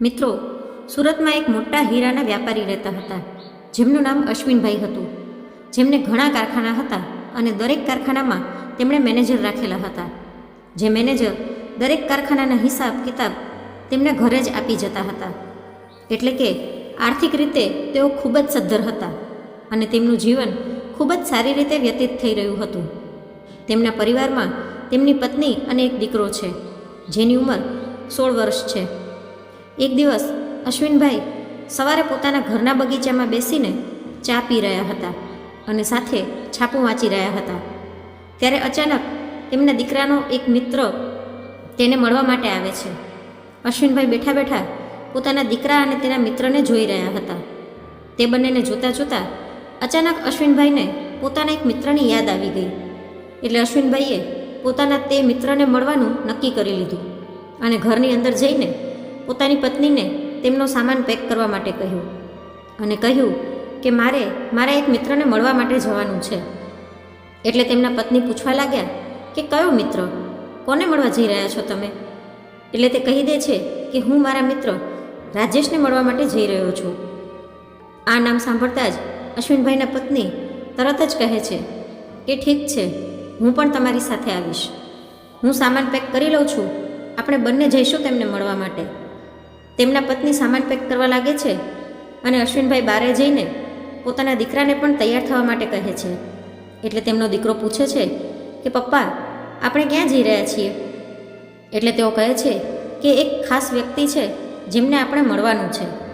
મિત્રો, સુરતમાં એક મોટા હીરાના વ્યાપારી રહેતા હતા. જેમનું નામ અશ્વિનભાઈ હતું. જેમને ઘણા કારખાના હતા અને દરેક કારખાનામાં તેમણે મેનેજર રાખેલા હતા. જે મેનેજર દરેક કારખાનાના હિસાબ કિતાબ તેમને ઘરે જ આપી જતા હતા. એટલે કે, આર્થિક રીતે તેઓ ખૂબ જ સદ્ધર હતા અને તેમનું જીવન ખૂબ જ સારી રીતે વ્યતીત થઈ રહ્યું હતું. તેમના પરિવારમાં તેમની પત્ની અને એક દીકરો છે, જેની ઉંમર સોળ વર્ષ છે. એક દિવસ અશ્વિનભાઈ સવારે પોતાના ઘરના બગીચામાં બેસીને ચા પી રહ્યા હતા અને સાથે છાપું વાંચી રહ્યા હતા. ત્યારે અચાનક તેમના દીકરાનો એક મિત્ર તેને મળવા માટે આવે છે. અશ્વિનભાઈ બેઠા બેઠા પોતાના દીકરા અને તેના મિત્રને જોઈ રહ્યા હતા. તે બંનેને જોતાં જોતાં અચાનક અશ્વિનભાઈને પોતાના એક મિત્રની યાદ આવી ગઈ. એટલે અશ્વિનભાઈએ પોતાના તે મિત્રને મળવાનું નક્કી કરી લીધું અને ઘરની અંદર જઈને પોતાની પત્નીને તેમનો સામાન પેક કરવા માટે કહ્યું અને કહ્યું કે મારે, મારા એક મિત્રને મળવા માટે જવાનું છે. એટલે તેમના પત્ની પૂછવા લાગ્યા કે કયો મિત્ર? કોને મળવા જઈ રહ્યા છો તમે? એટલે તે કહી દે છે કે હું મારા મિત્ર રાજેશને મળવા માટે જઈ રહ્યો છું. આ નામ સાંભળતા જ અશ્વિનભાઈના પત્ની તરત જ કહે છે કે ઠીક છે, હું પણ તમારી સાથે આવીશ. હું સામાન પેક કરી લઉં છું. આપણે બંને જઈશું તેમને મળવા માટે. તેમના પત્ની સામાન પેક કરવા લાગે છે અને અશ્વિનભાઈ બારે જઈને પોતાના દીકરાને પણ તૈયાર થવા માટે કહે છે. એટલે તેમનો દીકરો પૂછે છે કે, પપ્પા, આપણે ક્યાં જઈ રહ્યા છીએ? એટલે તેઓ કહે છે કે, એક ખાસ વ્યક્તિ છે જેમને આપણે મળવાનું છે.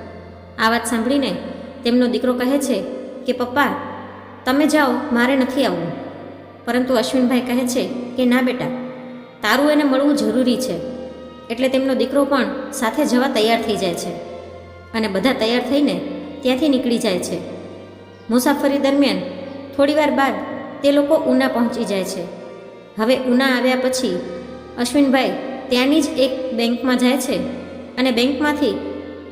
આ વાત સાંભળીને તેમનો દીકરો કહે છે કે, પપ્પા, તમે જાઓ, મારે નથી આવવું. પરંતુ અશ્વિનભાઈ કહે છે કે, ના બેટા, તારું એને મળવું જરૂરી છે. એટલે તેમનો દીકરો પણ સાથે જવા તૈયાર થઈ જાય છે. અને બધા તૈયાર થઈને ત્યાંથી નીકળી જાય છે. મુસાફરી દરમિયાન થોડીવાર બાદ તે લોકો ઉના પહોંચી જાય છે. હવે ઉના આવ્યા પછી અશ્વિનભાઈ ત્યાંની જ એક બેંકમાં જાય છે અને બેંકમાંથી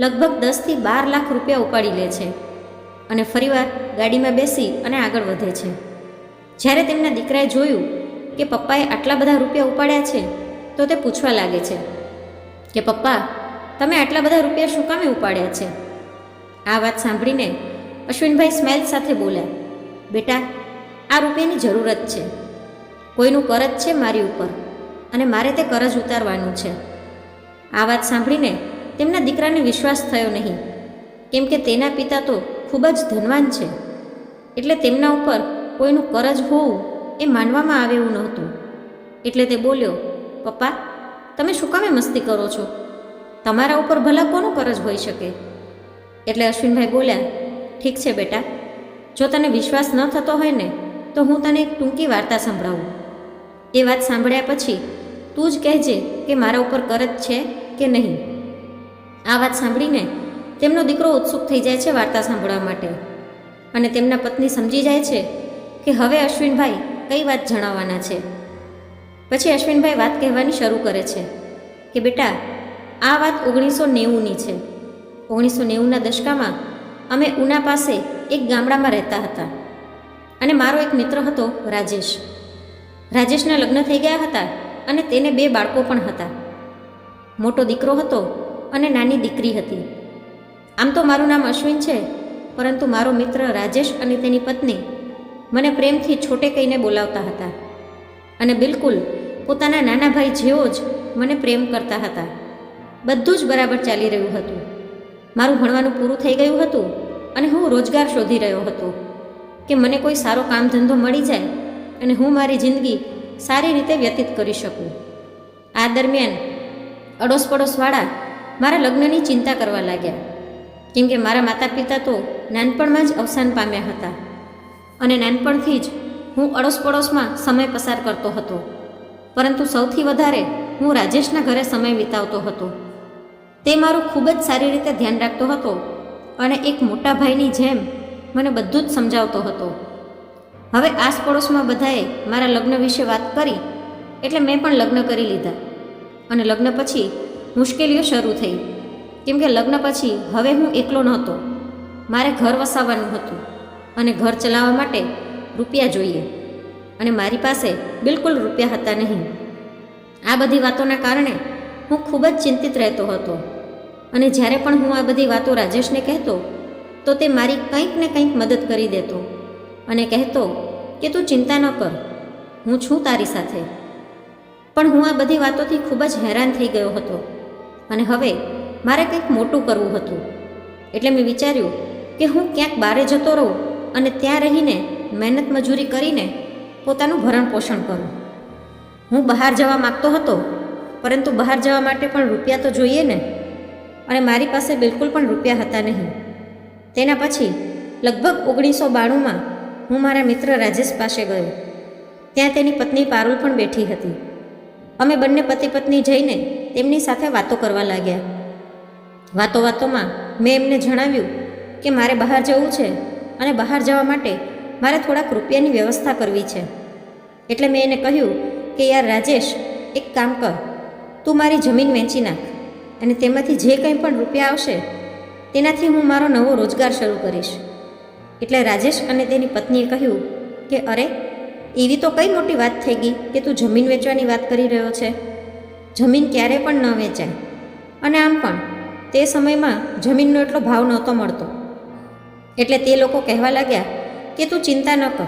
લગભગ દસથી બાર લાખ રૂપિયા ઉપાડી લે છે અને ફરીવાર ગાડીમાં બેસી અને આગળ વધે છે. જ્યારે તેમના દીકરાએ જોયું કે પપ્પાએ આટલા બધા રૂપિયા ઉપાડ્યા છે, તો તે પૂછવા લાગે છે કે, પપ્પા, તમે આટલા બધા રૂપિયા શું કામે ઉપાડ્યા છે? આ વાત સાંભળીને અશ્વિનભાઈ સ્માઇલ સાથે બોલ્યા, બેટા, આ રૂપિયાની જરૂરત છે. કોઈનું કરજ છે મારી ઉપર અને મારે તે કરજ ઉતારવાનું છે. આ વાત સાંભળીને તેમના દીકરાને વિશ્વાસ થયો નહીં, કેમ કે તેના પિતા તો ખૂબ જ ધનવાન છે. એટલે તેમના ઉપર કોઈનું કરજ હોવું એ માનવામાં આવે એવું નહોતું. એટલે તે બોલ્યો, પપ્પા તમે શું કામે મસ્તી કરો છો? તમારા ઉપર ભલા કોનું કરજ હોઈ શકે? એટલે અશ્વિનભાઈ બોલ્યા, ઠીક છે બેટા, જો તને વિશ્વાસ ન થતો હોય ને, તો હું તને એક ટૂંકી વાર્તા સંભળાવું. એ વાત સાંભળ્યા પછી તું જ કહેજે કે મારા ઉપર કરજ છે કે નહીં. આ વાત સાંભળીને તેમનો દીકરો ઉત્સુક થઈ જાય છે વાર્તા સાંભળવા માટે. અને તેમના પત્ની સમજી જાય છે કે હવે અશ્વિનભાઈ કઈ વાત જણાવવાના છે. પછી અશ્વિનભાઈ વાત કહેવાની શરૂ કરે છે કે બેટા, આ વાત ઓગણીસો નેવુંની છે. ઓગણીસો નેવુંના દશકામાં અમે ઉના પાસે એક ગામડામાં રહેતા હતા અને મારો એક મિત્ર હતો રાજેશ. રાજેશના લગ્ન થઈ ગયા હતા અને તેને બે બાળકો પણ હતા. મોટો દીકરો હતો અને નાની દીકરી હતી. આમ તો મારું નામ અશ્વિન છે, પરંતુ મારો મિત્ર રાજેશ અને તેની પત્ની મને પ્રેમથી છોટે કહીને બોલાવતા હતા. અને બિલકુલ પોતાના નાના ભાઈ જેવો જ મને પ્રેમ કરતા હતા. બધું જ બરાબર ચાલી રહ્યું હતું. મારું ભણવાનું પૂરું થઈ ગયું હતું અને હું રોજગાર શોધી રહ્યો હતો. કે મને કોઈ સારો કામ ધંધો મળી જાય અને હું મારી જિંદગી સારી રીતે વ્યતીત કરી શકું. આ દરમિયાન અડોસ પડોશવાળા મારા લગ્નની ચિંતા કરવા લાગ્યા. કેમ કે મારા માતા પિતા તો નાનપણમાં જ અવસાન પામ્યા હતા અને નાનપણથી જ હું અડોસ પડોશમાં સમય પસાર કરતો હતો. પરંતુ સૌથી વધારે હું રાજેશના ઘરે સમય વિતાવતો હતો. તે મારું ખૂબ જ સારી રીતે ધ્યાન રાખતો હતો અને એક મોટા ભાઈની જેમ મને બધું જ સમજાવતો હતો. હવે આસપડોશમાં બધાએ મારા લગ્ન વિશે વાત કરી એટલે મેં પણ લગ્ન કરી લીધા અને લગ્ન પછી મુશ્કેલીઓ શરૂ થઈ. કેમ કે લગ્ન પછી હવે હું એકલો નહોતો. મારે ઘર વસાવવાનું હતું અને ઘર ચલાવવા માટે રૂપિયા જોઈએ. અને મારી પાસે બિલકુલ રૂપિયા હતા નહીં. આ બધી વાતોના કારણે હું ખૂબ જ ચિંતિત રહેતો હતો. અને જ્યારે પણ હું આ બધી વાતો રાજેશને કહેતો, તો તે મારી કંઈક ને કંઈક મદદ કરી દેતો અને કહેતો કે તું ચિંતા ન કર, હું છું તારી સાથે. પણ હું આ બધી વાતોથી ખૂબ જ હેરાન થઈ ગયો હતો અને હવે મારે કંઈક મોટું કરવું હતું. એટલે મેં વિચાર્યું કે હું ક્યાંક બારે જતો રહું અને ત્યાં રહીને મહેનત મજૂરી કરીને પોતાનું ભરણ પોષણ કરું. હું બહાર જવા માગતો હતો, પરંતુ બહાર જવા માટે પણ રૂપિયા તો જોઈએ ને, અને મારી પાસે બિલકુલ પણ રૂપિયા હતા નહીં. તેના પછી, લગભગ ઓગણીસો બાણુંમાં હું મારા મિત્ર રાજેશ પાસે ગયો. ત્યાં તેની પત્ની પારુલ પણ બેઠી હતી. અમે બંને પતિ પત્ની જઈને તેમની સાથે વાતો કરવા લાગ્યા. વાતો વાતોમાં મેં એમને જણાવ્યું કે મારે બહાર જવું છે અને બહાર જવા માટે મારે થોડાક રૂપિયાની વ્યવસ્થા કરવી છે. એટલે મેં એને કહ્યું કે, યાર રાજેશ, એક કામ કર. તું મારી જમીન વેચી નાખ અને તેમાંથી જે કંઈ પણ રૂપિયા આવશે, તેનાથી હું મારો નવો રોજગાર શરૂ કરીશ. એટલે રાજેશ અને તેની પત્નીએ કહ્યું કે, અરે, એવી તો કઈ મોટી વાત થઈ ગઈ કે તું જમીન વેચવાની વાત કરી રહ્યો છે? જમીન ક્યારે પણ ન વેચાય. અને આમ પણ, તે સમયમાં જમીનનો એટલો ભાવ નહોતો મળતો. એટલે તે લોકો કહેવા લાગ્યા કે, તું ચિંતા ન કર.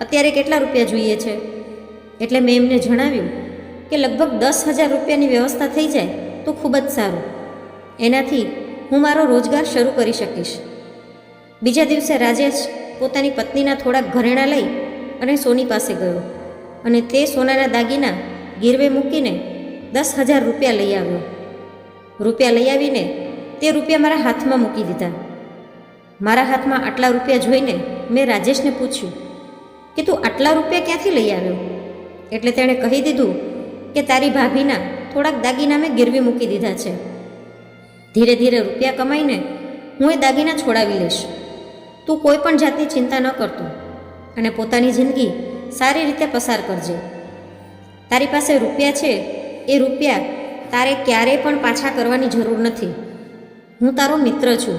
અત્યારે કેટલા રૂપિયા જોઈએ છે? એટલે મેં એમને જણાવ્યું કે લગભગ દસ હજાર રૂપિયાની વ્યવસ્થા થઈ જાય તો ખૂબ જ સારું. એનાથી હું મારો રોજગાર શરૂ કરી શકીશ. બીજા દિવસે રાજેશ પોતાની પત્નીના થોડાક ઘરેણાં લઈ અને સોની પાસે ગયો અને તે સોનાના દાગીના ગીરવે મૂકીને દસ હજાર રૂપિયા લઈ આવ્યો. રૂપિયા લઈ આવીને તે રૂપિયા મારા હાથમાં મૂકી દીધા. મારા હાથમાં આટલા રૂપિયા જોઈને મેં રાજેશને પૂછ્યું કે તું આટલા રૂપિયા ક્યાંથી લઈ આવ્યો? એટલે તેણે કહી દીધું કે તારી ભાભીના થોડાક દાગીના મેં ગીરવી મૂકી દીધા છે. ધીરે ધીરે રૂપિયા કમાઈને હું એ દાગીના છોડાવી લઈશ. તું કોઈ પણ જાતની ચિંતા ન કરતો અને પોતાની જિંદગી સારી રીતે પસાર કરજે. તારી પાસે રૂપિયા છે, એ રૂપિયા તારે ક્યારેય પણ પાછા કરવાની જરૂર નથી. હું તારો મિત્ર છું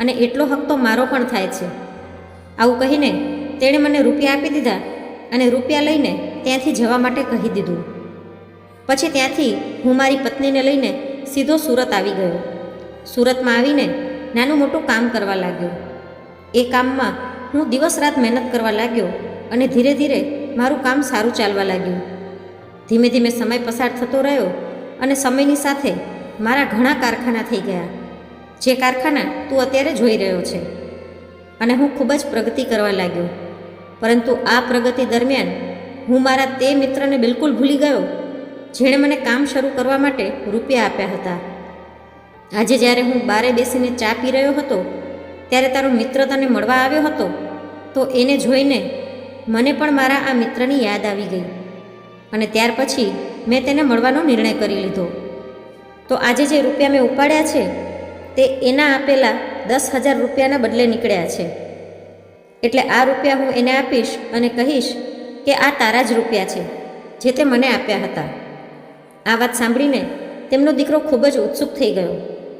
અને એટલો હક તો મારો પણ થાય છે. આવું કહીને તેણે મને રૂપિયા આપી દીધા અને રૂપિયા લઈને ત્યાંથી જવા માટે કહી દીધું. પછી ત્યાંથી હું મારી પત્નીને લઈને સીધો સુરત આવી ગયો. સુરતમાં આવીને નાનું મોટું કામ કરવા લાગ્યો. એ કામમાં હું દિવસ રાત મહેનત કરવા લાગ્યો અને ધીરે ધીરે મારું કામ સારું ચાલવા લાગ્યું. ધીમે ધીમે સમય પસાર થતો રહ્યો અને સમયની સાથે મારા ઘણા કારખાના થઈ ગયા, જે કારખાના તું અત્યારે જોઈ રહ્યો છે. અને હું ખૂબ જ પ્રગતિ કરવા લાગ્યો. પરંતુ આ પ્રગતિ દરમિયાન હું મારા તે મિત્રને બિલકુલ ભૂલી ગયો, જેણે મને કામ શરૂ કરવા માટે રૂપિયા આપ્યા હતા. આજે જ્યારે હું બારે બેસીને ચા પી રહ્યો હતો, ત્યારે તારો મિત્ર તને મળવા આવ્યો હતો, તો એને જોઈને મને પણ મારા આ મિત્રની યાદ આવી ગઈ અને ત્યાર પછી મેં તેને મળવાનો નિર્ણય કરી લીધો. તો આજે જે રૂપિયા મેં ઉપાડ્યા છે, તે એના આપેલા દસ હજાર રૂપિયાના બદલે નીકળ્યા છે. એટલે આ રૂપિયા હું એને આપીશ અને કહીશ કે આ તારા જ રૂપિયા છે, જે તે મને આપ્યા હતા. આ વાત સાંભળીને તેમનો દીકરો ખૂબ જ ઉત્સુક થઈ ગયો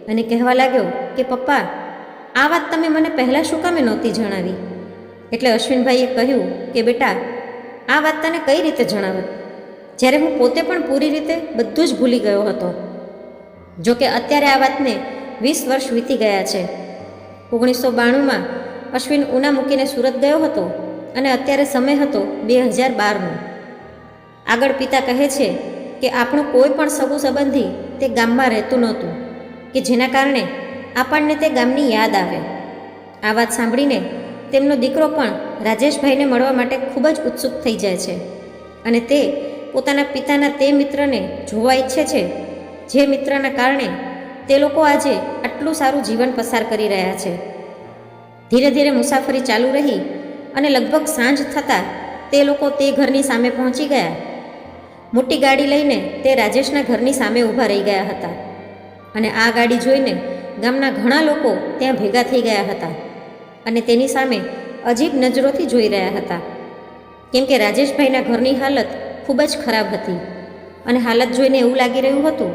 અને કહેવા લાગ્યો કે, પપ્પા, આ વાત તમે મને પહેલાં શું કામે નહોતી જણાવી? એટલે અશ્વિનભાઈએ કહ્યું કે, બેટા, આ વાત તને કઈ રીતે જણાવત? જ્યારે હું પોતે પણ પૂરી રીતે બધું જ ભૂલી ગયો હતો. જો કે અત્યારે આ વાતને વીસ વર્ષ વીતી ગયા છે. ઓગણીસો બાણુંમાં અશ્વિન ઉના મૂકીને સુરત ગયો હતો અને અત્યારે સમય હતો બે હજાર બારનો. આગળ પિતા કહે છે કે આપણું કોઈ પણ સગું સંબંધી તે ગામમાં રહેતું નહોતું, કે જેના કારણે આપણને તે ગામની યાદ આવે. આ વાત સાંભળીને તેમનો દીકરો પણ રાજેશભાઈને મળવા માટે ખૂબ જ ઉત્સુક થઈ જાય છે અને તે પોતાના પિતાના તે મિત્રને જોવા ઈચ્છે છે, જે મિત્રના કારણે તે લોકો આજે આટલું સારું જીવન પસાર કરી રહ્યા છે. ધીરે ધીરે મુસાફરી ચાલુ રહી અને લગભગ સાંજ થતાં તે લોકો તે ઘરની સામે પહોંચી ગયા. મોટી ગાડી લઈને તે રાજેશના ઘરની સામે ઊભા રહી ગયા હતા અને આ ગાડી જોઈને ગામના ઘણા લોકો ત્યાં ભેગા થઈ ગયા હતા અને તેની સામે અજીબ નજરોથી જોઈ રહ્યા હતા. કેમ કે રાજેશભાઈના ઘરની હાલત ખૂબ જ ખરાબ હતી અને હાલત જોઈને એવું લાગી રહ્યું હતું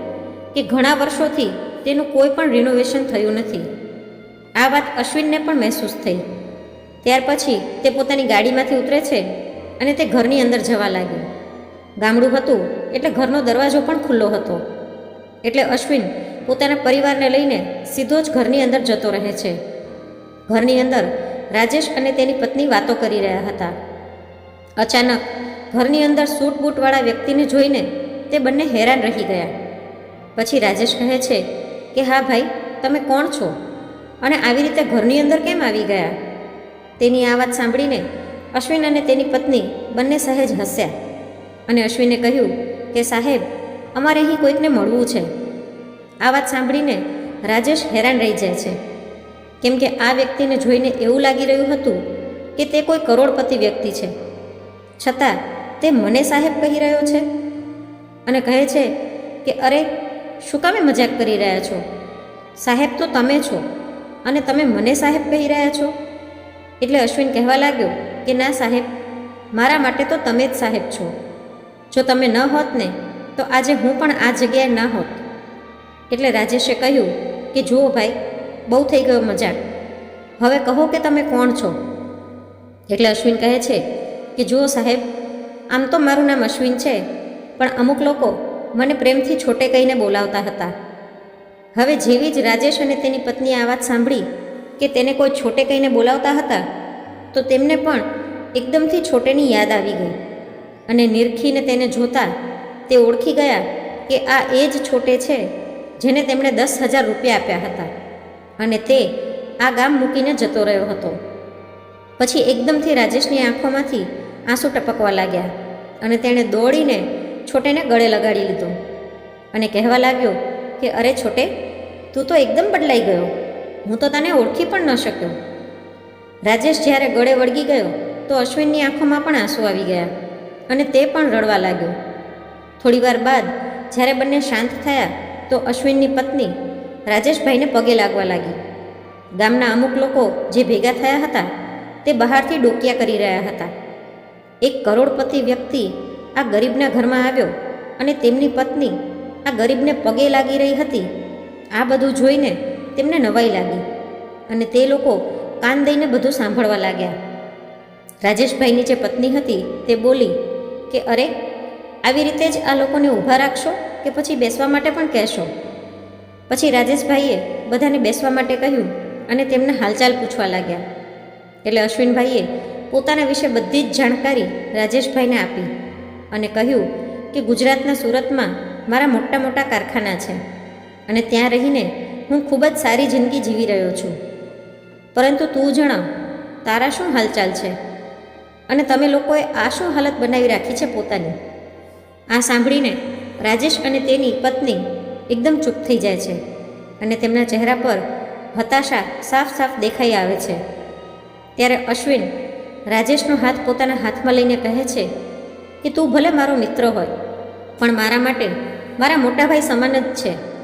કે ઘણા વર્ષોથી તેનું કોઈ પણ રિનોવેશન થયું નથી. આ વાત અશ્વિનને પણ મહેસૂસ થઈ. ત્યાર પછી તે પોતાની ગાડીમાંથી ઉતરે છે અને તે ઘરની અંદર જવા લાગ્યો. ગામડું હતું એટલે ઘરનો દરવાજો પણ ખુલ્લો હતો. એટલે અશ્વિન પોતાના પરિવારને લઈને સીધો જ ઘરની અંદર જતો રહે છે. ઘરની અંદર રાજેશ અને તેની પત્ની વાતો કરી રહ્યા હતા. અચાનક ઘરની અંદર સૂટ બૂટવાળા વ્યક્તિને જોઈને તે બંને હેરાન રહી ગયા. પછી રાજેશ કહે છે કે, હા ભાઈ, તમે કોણ છો? અને આવી રીતે ઘરની અંદર કેમ આવી ગયા? તેની આ વાત સાંભળીને અશ્વિન અને તેની પત્ની બંને સહેજ હસ્યા અને અશ્વિને કહ્યું કે, સાહેબ, અમારે અહીં કોઈકને મળવું છે. આ વાત સાંભળીને રાજેશ હેરાન રહી જાય છે. કેમ કે આ વ્યક્તિને જોઈને એવું લાગી રહ્યું હતું કે તે કોઈ કરોડપતિ વ્યક્તિ છે. છતાં તે મને સાહેબ કહી રહ્યો છે અને કહે છે કે, અરે, શું કામે મજાક કરી રહ્યા છો? સાહેબ તો તમે છો. અને તમે મને સાહેબ કહી રહ્યા છો? એટલે અશ્વિન કહેવા લાગ્યો કે ના સાહેબ, મારા માટે તો તમે જ સાહેબ છો. જો તમે ન હોત ને, તો આજે હું પણ આ જગ્યાએ ના હોત. એટલે રાજેશે કહ્યું કે જુઓ ભાઈ, બહુ થઈ ગયો મજાક. હવે કહો કે તમે કોણ છો? એટલે અશ્વિન કહે છે કે જુઓ સાહેબ, આમ તો મારું નામ અશ્વિન છે, પણ અમુક લોકો મને પ્રેમથી છોટે કહીને બોલાવતા હતા. હવે જેવી જ રાજેશ અને તેની પત્નીએ આ વાત સાંભળી કે તેને કોઈ છોટે કહીને બોલાવતા હતા, તો તેમને પણ એકદમથી છોટેની યાદ આવી ગઈ. અને નિરખીને તેને જોતા તે ઓળખી ગયા કે આ એ જ છોટે છે જેને તેમણે દસ હજાર રૂપિયા આપ્યા હતા. અને તે આ ગામ મૂકીને જતો રહ્યો હતો. પછી એકદમથી રાજેશની આંખોમાંથી આંસુ ટપકવા લાગ્યા અને તેણે દોડીને છોટેને ગળે લગાડી લીધો. અને કહેવા લાગ્યો કે અરે છોટે તું તો એકદમ બદલાઈ ગયો. હું તો તને ઓળખી પણ ન શક્યો. રાજેશ જ્યારે ગળે વળગી ગયો, તો અશ્વિનની આંખોમાં પણ આંસુ આવી ગયા અને તે પણ રડવા લાગ્યો. થોડીવાર બાદ જ્યારે બંને શાંત થયા, તો અશ્વિનની પત્ની રાજેશભાઈને પગે લાગવા લાગી. ગામના અમુક લોકો જે ભેગા થયા હતા, તે બહારથી ડોકિયા કરી રહ્યા હતા. એક કરોડપતિ વ્યક્તિ આ ગરીબના ઘરમાં આવ્યો અને તેમની પત્ની આ ગરીબને પગે લાગી રહી હતી આ બધું જોઈને તેમને નવાઈ લાગી અને તે લોકો કાન દઈને બધું સાંભળવા લાગ્યા. રાજેશભાઈની જે પત્ની હતી તે બોલી કે, અરે, આવી રીતે જ આ લોકોને ઊભા રાખશો કે પછી બેસવા માટે પણ કહેશો? પછી રાજેશભાઈએ બધાને બેસવા માટે કહ્યું અને તેમના હાલચાલ પૂછવા લાગ્યા. એટલે અશ્વિનભાઈએ પોતાના વિશે બધી જ જાણકારી રાજેશભાઈને આપી અને કહ્યું કે, ગુજરાતના સુરતમાં મારા મોટા મોટા કારખાના છે. અને ત્યાં રહીને હું ખૂબ જ સારી જિંદગી જીવી રહ્યો છું. પરંતુ તું જણાવ, તારા શું હાલચાલ છે? અને તમે લોકોએ આ શું હાલત બનાવી રાખી છે પોતાની? આ સાંભળીને રાજેશ અને તેની પત્ની એકદમ ચૂપ થઈ જાય છે અને તેમના ચહેરા પર હતાશા સાફ સાફ દેખાઈ આવે છે. ત્યારે અશ્વિન રાજેશનો હાથ પોતાના હાથમાં લઈને કહે છે કે તું ભલે મારો મિત્ર હોય, પણ મારા માટે મારા મોટા ભાઈ સમાન જ છે.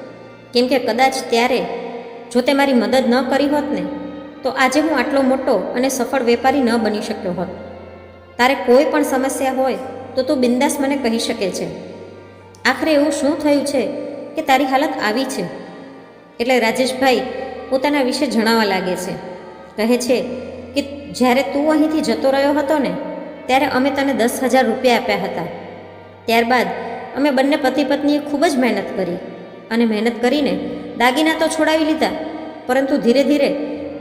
કેમ કે કદાચ ત્યારે, જો તે મારી મદદ ન કરી હોત ને, તો આજે હું આટલો મોટો અને સફળ વેપારી ન બની શક્યો હોત. તારે કોઈ પણ સમસ્યા હોય, તો તું બિંદાસ મને કહી શકે છે. આખરે એવું શું થયું છે કે તારી હાલત આવી છે? એટલે રાજેશભાઈ પોતાના વિશે જણાવવા લાગે છે. કહે છે કે જ્યારે તું અહીંથી જતો રહ્યો હતો ને, ત્યારે અમે તને દસ હજાર રૂપિયા આપ્યા હતા. ત્યારબાદ અમે બંને પતિ પત્નીએ ખૂબ જ મહેનત કરી. અને મહેનત કરીને દાગીના તો છોડાવી લીધા, પરંતુ ધીરે ધીરે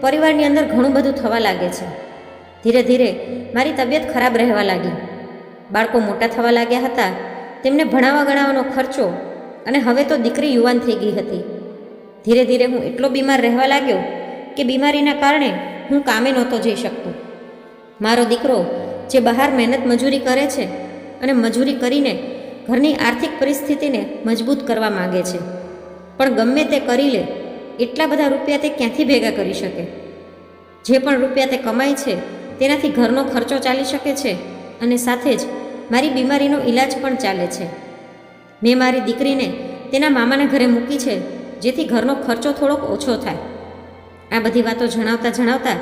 પરિવારની અંદર ઘણું બધું થવા લાગે છે. ધીરે ધીરે મારી તબિયત ખરાબ રહેવા લાગી. બાળકો મોટા થવા લાગ્યા હતા, તેમને ભણાવવા ગણાવવાનો ખર્ચો અને હવે તો દીકરી યુવાન થઈ ગઈ હતી. ધીરે ધીરે હું એટલો બીમાર રહેવા લાગ્યો કે બીમારીના કારણે હું કામે નહોતો જઈ શકતો. મારો દીકરો જે બહાર મહેનત મજૂરી કરે છે અને મજૂરી કરીને ઘરની આર્થિક પરિસ્થિતિને મજબૂત કરવા માગે છે. પણ ગમે તે કરી લે, એટલા બધા રૂપિયા તે ક્યાંથી ભેગા કરી શકે? જે પણ રૂપિયા તે કમાય છે, તેનાથી ઘરનો ખર્ચો ચાલી શકે છે અને સાથે જ મારી બીમારીનો ઈલાજ પણ ચાલે છે. મેં મારી દીકરીને તેના મામાના ઘરે મૂકી છે, જેથી ઘરનો ખર્ચો થોડોક ઓછો થાય. આ બધી વાતો જણાવતા જણાવતા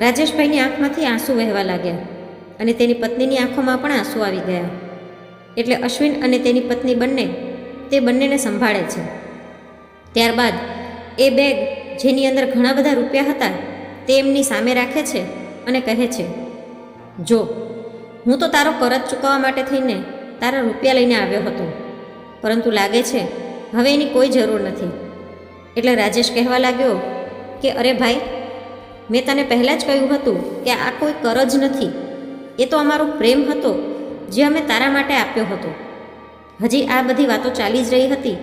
રાજેશભાઈની આંખમાંથી આંસુ વહેવા લાગ્યા અને તેની પત્નીની આંખોમાં પણ આંસુ આવી ગયા. એટલે અશ્વિન અને તેની પત્ની બંને તે બંનેને સંભાળે છે. ત્યારબાદ એ બેગ જેની અંદર ઘણા બધા રૂપિયા હતા તે એમની સામે રાખે છે અને કહે છે, જો, હું તો તારો કરજ ચૂકવવા માટે થઈને તારા રૂપિયા લઈને આવ્યો હતો, પરંતુ લાગે છે હવે એની કોઈ જરૂર નથી. એટલે રાજેશ કહેવા લાગ્યો કે, અરે ભાઈ, મેં તને પહેલાં જ કહ્યું હતું કે આ કોઈ કર જ નથી. એ તો અમારો પ્રેમ હતો જે અમે તારા માટે આપ્યો હતો. હજી આ બધી વાતો ચાલી જ રહી હતી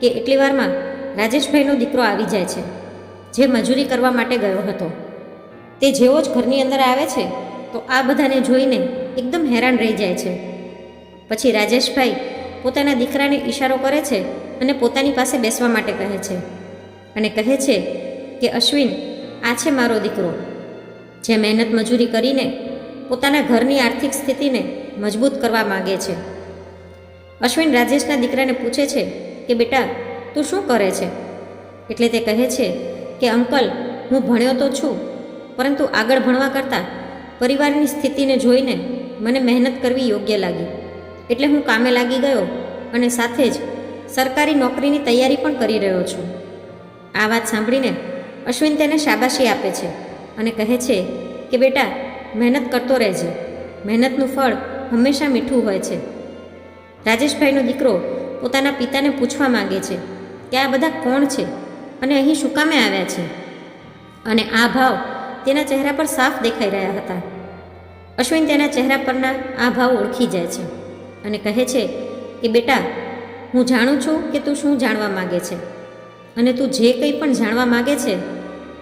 કે એટલી વારમાં રાજેશભાઈનો દીકરો આવી જાય છે, જે મજૂરી કરવા માટે ગયો હતો. તે જેવો જ ઘરની અંદર આવે છે, તો આ બધાને જોઈને એકદમ હેરાન રહી જાય છે. પછી રાજેશભાઈ પોતાના દીકરાને ઈશારો કરે છે અને પોતાની પાસે બેસવા માટે કહે છે અને કહે છે કે, અશ્વિન, આ છે મારો દીકરો. જે મહેનત મજૂરી કરીને પોતાના ઘરની આર્થિક સ્થિતિને મજબૂત કરવા માગે છે. અશ્વિન રાજેશના દીકરાને પૂછે છે કે, બેટા તું શું કરે છે? એટલે તે કહે છે કે, અંકલ, હું ભણ્યો તો છું, પરંતુ આગળ ભણવા કરતાં પરિવારની સ્થિતિને જોઈને મને મહેનત કરવી યોગ્ય લાગી. એટલે હું કામે લાગી ગયો અને સાથે જ સરકારી નોકરીની તૈયારી પણ કરી રહ્યો છું. આ વાત સાંભળીને અશ્વિન તેને શાબાશી આપે છે અને કહે છે કે, બેટા, મહેનત કરતો રહેજે. મહેનતનું ફળ હંમેશા મીઠું હોય છે. રાજેશભાઈનો દીકરો પોતાના પિતાને પૂછવા માંગે છે કે આ બધા કોણ છે? અને અહીં શું કામે આવ્યા છે? અને આ ભાવ તેના ચહેરા પર સાફ દેખાઈ રહ્યા હતા. અશ્વિન તેના ચહેરા પરના આ ભાવ ઓળખી જાય છે અને કહે છે કે, બેટા, હું જાણું છું કે તું શું જાણવા માગે છે. અને તું જે કંઈ પણ જાણવા માગે છે,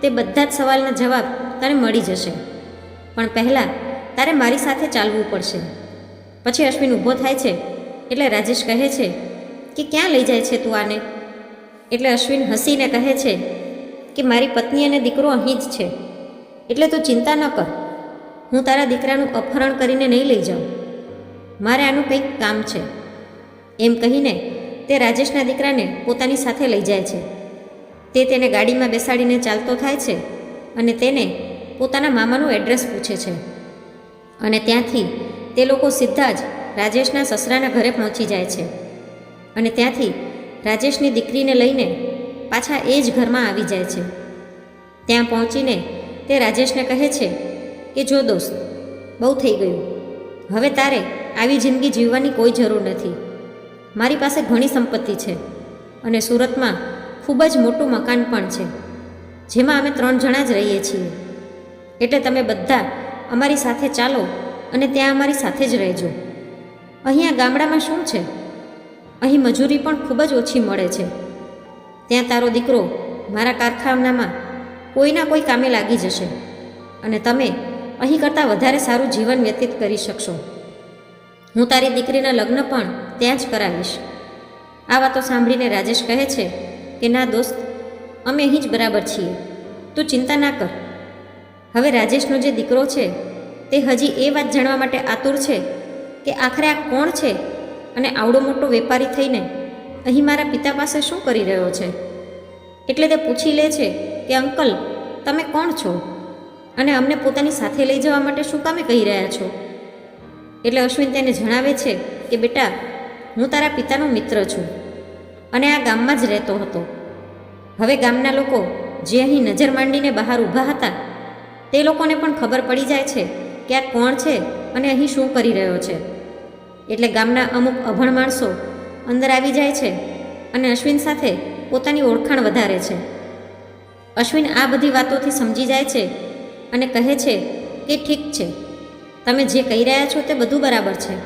તે બધા જ સવાલના જવાબ તને મળી જશે. પણ પહેલાં તારે મારી સાથે ચાલવું પડશે. પછી અશ્વિન ઊભો થાય છે એટલે રાજેશ કહે છે કે, ક્યાં લઈ જાય છે તું આને? એટલે અશ્વિન હસીને કહે છે કે મારી પત્ની અને દીકરો અહીં જ છે. એટલે તું ચિંતા ન કર. હું તારા દીકરાનું અપહરણ કરીને નહીં લઈ જાઉં. મારે આનું કંઈક કામ છે. એમ કહીને તે રાજેશના દીકરાને પોતાની સાથે લઈ જાય છે. તે તેને ગાડીમાં બેસાડીને ચાલતો થાય છે અને તેને પોતાના મામાનું એડ્રેસ પૂછે છે. અને ત્યાંથી તે લોકો સીધા જ રાજેશના સસરાના ઘરે પહોંચી જાય છે. અને ત્યાંથી રાજેશની દીકરીને લઈને પાછા એ જ ઘરમાં આવી જાય છે. ત્યાં પહોંચીને તે રાજેશને કહે છે કે, જો દોસ્ત, બહુ થઈ ગયું. હવે તારે આવી જિંદગી જીવવાની કોઈ જરૂર નથી. મારી પાસે ઘણી સંપત્તિ છે અને સુરતમાં ખૂબ જ મોટું મકાન પણ છે, જેમાં અમે ત્રણ જણા જ રહીએ છીએ. એટલે તમે બધા અમારી સાથે ચાલો અને ત્યાં અમારી સાથે જ રહેજો. અહીંયા ગામડામાં શું છે? અહીં મજૂરી પણ ખૂબ જ ઓછી મળે છે. ત્યાં તારો દીકરો મારા કારખાનામાં કોઈના કોઈ કામે લાગી જશે અને તમે અહીં કરતાં વધારે સારું જીવન વ્યતીત કરી શકશો. હું તારી દીકરીના લગ્ન પણ ત્યાં જ કરાવીશ. આ વાતો સાંભળીને રાજેશ કહે છે કે, ના દોસ્ત, અમે અહીં જ બરાબર છીએ. તું ચિંતા ના કર. હવે રાજેશનો જે દીકરો છે તે હજી એ વાત જાણવા માટે આતુર છે કે આખરે આ કોણ છે અને આવડો મોટો વેપારી થઈને અહીં મારા પિતા પાસે શું કરી રહ્યો છે? એટલે તે પૂછી લે છે કે, અંકલ, તમે કોણ છો? અને અમને પોતાની સાથે લઈ જવા માટે શું કામે કહી રહ્યા છો? એટલે અશ્વિન તેને જણાવે છે કે, બેટા, હું તારા પિતાનો મિત્ર છું અને આ ગામમાં જ રહેતો હતો. હવે ગામના લોકો જે અહીં નજર માંડીને બહાર ઊભા હતા, તે લોકોને પણ ખબર પડી જાય છે કે આ કોણ છે અને અહીં શું કરી રહ્યો છે. એટલે ગામના અમુક અભણ માણસો અંદર આવી જાય છે અને અશ્વિન સાથે પોતાની ઓળખાણ વધારે છે. અશ્વિન આ બધી વાતોથી સમજી જાય છે અને કહે છે કે ઠીક છે. તમે જે કહી રહ્યા છો તે બધું બરાબર છે.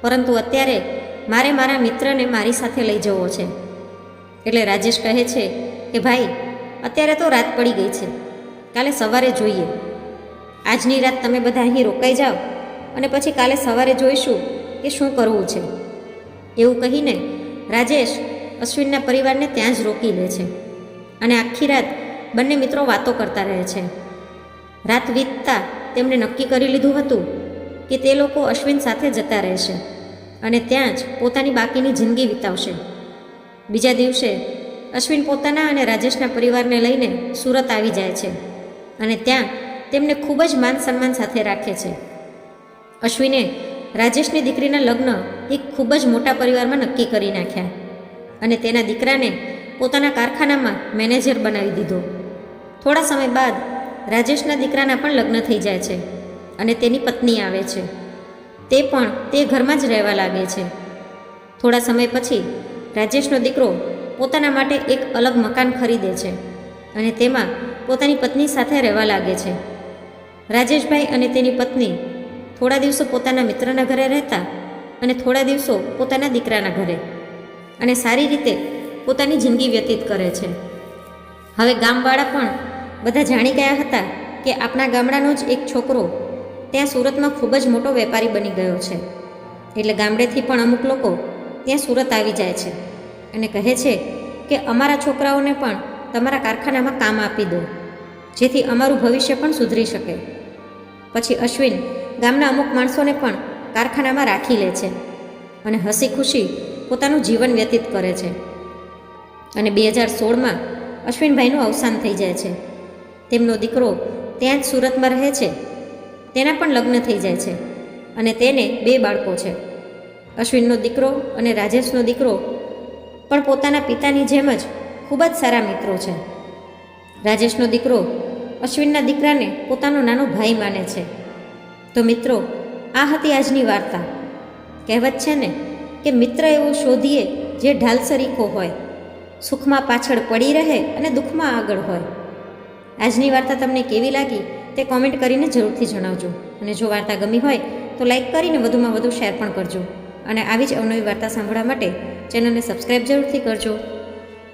પરંતુ અત્યારે મારે મારા મિત્રને મારી સાથે લઈ જવો છે. એટલે રાજેશ કહે છે કે ભાઈ, અત્યારે તો રાત પડી ગઈ છે. કાલે સવારે જોઈએ. આજની રાત તમે બધા અહીં રોકાઈ જાઓ અને પછી કાલે સવારે જોઈશું કે શું કરવું છે? એવું કહીને રાજેશ અશ્વિનના પરિવારને ત્યાં જ રોકી લે છે અને આખી રાત બંને મિત્રો વાતો કરતા રહે છે. રાત વીતતા તેમણે નક્કી કરી લીધું હતું કે તે લોકો અશ્વિન સાથે જતા રહેશે અને ત્યાં જ પોતાની બાકીની જિંદગી વિતાવશે. બીજા દિવસે અશ્વિન પોતાના અને રાજેશના પરિવારને લઈને સુરત આવી જાય છે અને ત્યાં તેમને ખૂબ જ માન સન્માન સાથે રાખે છે. અશ્વિને રાજેશની દીકરીના લગ્ન એક ખૂબ જ મોટા પરિવારમાં નક્કી કરી નાખ્યા અને તેના દીકરાને પોતાના કારખાનામાં મેનેજર બનાવી દીધો. થોડા સમય બાદ રાજેશના દીકરાના પણ લગ્ન થઈ જાય છે અને તેની પત્ની આવે છે. તે પણ તે ઘરમાં જ રહેવા લાગે છે. થોડા સમય પછી રાજેશનો દીકરો પોતાના માટે એક અલગ મકાન ખરીદે છે અને તેમાં પોતાની પત્ની સાથે રહેવા લાગે છે. રાજેશભાઈ અને તેની પત્ની થોડા દિવસો પોતાના મિત્રના ઘરે રહેતા અને થોડા દિવસો પોતાના દીકરાના ઘરે. અને સારી રીતે પોતાની જિંદગી વ્યતીત કરે છે. હવે ગામવાળા પણ બધા જાણી ગયા હતા કે આપણા ગામડાનો જ એક છોકરો ત્યાં સુરતમાં ખૂબ જ મોટો વેપારી બની ગયો છે. એટલે ગામડેથી પણ અમુક લોકો ત્યાં સુરત આવી જાય છે અને કહે છે કે અમારા છોકરાઓને પણ તમારા કારખાનામાં કામ આપી દો, જેથી અમારું ભવિષ્ય પણ સુધરી શકે. પછી અશ્વિન ગામના અમુક માણસોને પણ કારખાનામાં રાખી લે છે અને હસી ખુશી પોતાનું જીવન વ્યતીત કરે છે. અને બે હજાર સોળમાં અશ્વિનભાઈનું અવસાન થઈ જાય છે. તેમનો દીકરો ત્યાં જ સુરતમાં રહે છે. તેના પણ લગ્ન થઈ જાય છે અને તેને બે બાળકો છે. અશ્વિનનો દીકરો અને રાજેશનો દીકરો પણ પોતાના પિતાની જેમ જ ખૂબ જ સારા મિત્રો છે. રાજેશનો દીકરો અશ્વિનના દીકરાને પોતાનો નાનો ભાઈ માને છે. તો મિત્રો, આ હતી આજની વાર્તા. કહેવત છે ને કે મિત્ર એવો શોધીએ જે ઢાલ સરીખો હોય, સુખમાં પાછળ પડી રહે અને દુઃખમાં આગળ હોય. આજની વાર્તા તમને કેવી લાગી તે કોમેન્ટ કરીને જરૂરથી જણાવજો. અને જો વાર્તા ગમી હોય તો લાઈક કરીને વધુમાં વધુ શેર પણ કરજો. અને આવી જ અવનવી વાર્તા સાંભળવા માટે ચેનલને સબસ્ક્રાઈબ જરૂરથી કરજો.